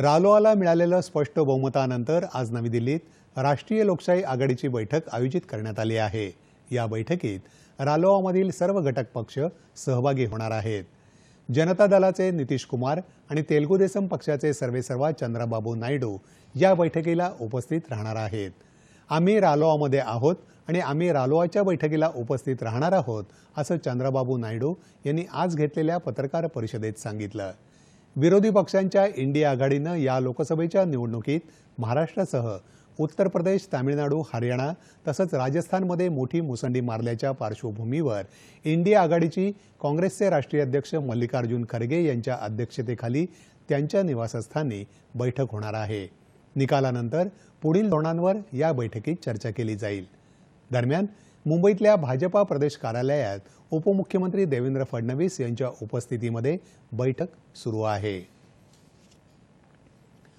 रालोआला मिळालेलं स्पष्ट बहुमतानंतर आज नवी दिल्लीत राष्ट्रीय लोकशाही आघाडीची बैठक आयोजित करण्यात आली आहे. या बैठकीत रालोआमधील सर्व घटक पक्ष सहभागी होणार आहेत. जनता दलाचे नितीश कुमार आणि तेलगू देसम पक्षाचे सर्वेसर्वा चंद्राबाबू नायडू या बैठकीला उपस्थित राहणार आहेत. आम्ही रालोआमध्ये आहोत आणि आम्ही रालोआच्या बैठकीला उपस्थित राहणार आहोत असं चंद्रबाबू नायडू यांनी आज घेतलेल्या पत्रकार परिषदेत सांगितलं. विरोधी पक्षांच्या इंडिया आघाडीनं या लोकसभेच्या निवडणुकीत महाराष्ट्रासह उत्तर प्रदेश तामिळनाडू हरियाणा तसंच राजस्थानमध्ये मोठी मुसंडी मारल्याच्या पार्श्वभूमीवर इंडिया आघाडीची काँग्रेसचे राष्ट्रीय अध्यक्ष मल्लिकार्जुन खरगे यांच्या अध्यक्षतेखाली त्यांच्या निवासस्थानी बैठक होणार आहे. निकालानंतर पुढील धोरणांवर या बैठकीत चर्चा केली जाईल. दरम्यान मुंबईतल्या भाजपा प्रदेश कार्यालयात उपमुख्यमंत्री देवेंद्र फडणवीस यांच्या उपस्थितीमध्ये बैठक सुरू आहे.